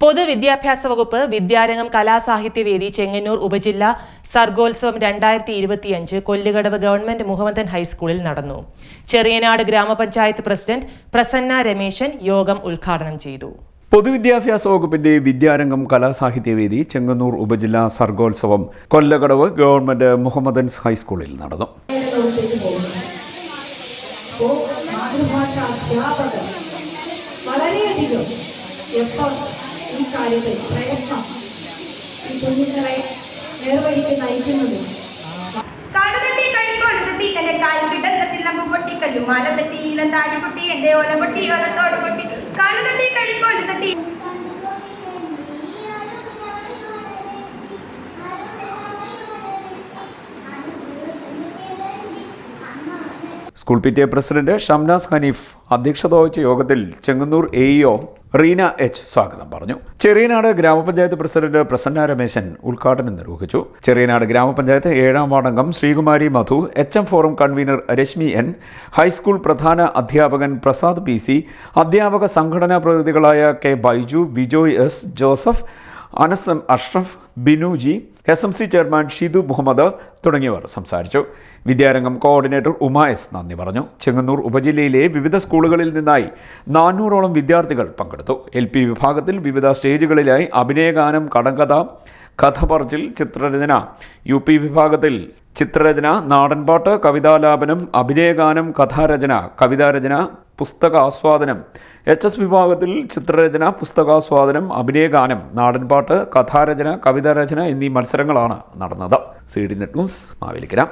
പൊതുവിദ്യാഭ്യാസ വകുപ്പ് വിദ്യാരംഗം കലാസാഹിത്യവേദി ചെങ്ങന്നൂർ ഉപജില്ല സർഗോത്സവം രണ്ടായിരത്തി ഇരുപത്തിയഞ്ച് കൊല്ലുകടവ് ഗവൺമെന്റ് മുഹമ്മദൻ ഹൈസ്കൂളിൽ നടന്നു. ചെറിയനാട് ഗ്രാമപഞ്ചായത്ത് പ്രസിഡന്റ് പ്രസന്ന രമേശൻ യോഗം ഉദ്ഘാടനം ചെയ്തു. പൊതുവിദ്യാഭ്യാസ വകുപ്പിന്റെ വിദ്യാരംഗം കലാസാഹിത്യവേദി ചെങ്ങന്നൂർ ഉപജില്ലാ സർഗോത്സവം കൊല്ലകടവ് ഗവൺമെന്റ് മുഹമ്മദൻസ് ഹൈസ്കൂളിൽ നടന്നു. വളരെയധികം എപ്പോൾ ഈ കാര്യത്തിൽ പ്രയത്നം ഈ കുഞ്ഞുങ്ങളെ നേർവഴിക്ക് നയിക്കുന്നത് കാലുതട്ടി കഴിക്കോൽ തട്ടി എന്റെ കാലിൽ കിടന്ന ചില്ലമ്പ് പൊട്ടി കല്ലുമാല തട്ടി താടി പൊട്ടി എന്റെ ഓല പൊട്ടി ഓലത്തോട് പൊട്ടി. കാലുതട്ടി കഴിക്കോൽ തട്ടി school P T A president Shamnas Haneef അധ്യക്ഷത വഹിച്ച യോഗത്തിൽ Chengannur A EO Reena H സ്വാഗതം പറഞ്ഞു. ചെറിയനാട് ഗ്രാമപഞ്ചായത്ത് പ്രസിഡന്റ് പ്രസന്ന രമേശൻ ഉദ്ഘാടനം നിർവഹിച്ചു. ചെറിയനാട് ഗ്രാമപഞ്ചായത്ത് ഏഴാം വാർഡംഗം Sreekumari Madhu H M forum convener Reshmi N high school പ്രധാന അധ്യാപകൻ പ്രസാദ് പി സി അധ്യാപക സംഘടനാ പ്രതിനിധികളായ K Baiju Vijoy S Joseph Anas M Ashraf Binuji S M C chairman Shidhu Muhammad തുടങ്ങിയവർ സംസാരിച്ചു. വിദ്യാരംഗം കോർഡിനേറ്റർ ഉമ എസ് നന്ദി പറഞ്ഞു. ചെങ്ങന്നൂർ ഉപജില്ലയിലെ വിവിധ സ്കൂളുകളിൽ നിന്നായി നാനൂറോളം വിദ്യാർത്ഥികൾ പങ്കെടുത്തു. എൽ പി വിഭാഗത്തിൽ വിവിധ സ്റ്റേജുകളിലായി അഭിനയഗാനം കടങ്കഥ കഥ പറച്ചിൽ ചിത്രരചന യു പി വിഭാഗത്തിൽ ചിത്രരചന നാടൻപാട്ട് കവിതാലാപനം അഭിനയഗാനം കഥാരചന കവിതാരചന പുസ്തകാസ്വാദനം. എച്ച് എസ് വിഭാഗത്തിൽ ചിത്രരചന പുസ്തകാസ്വാദനം അഭിനയഗാനം നാടൻപാട്ട് കഥാരചന കവിതാരചന എന്നീ മത്സരങ്ങളാണ് നടന്നത്. C D net news Mavelikara.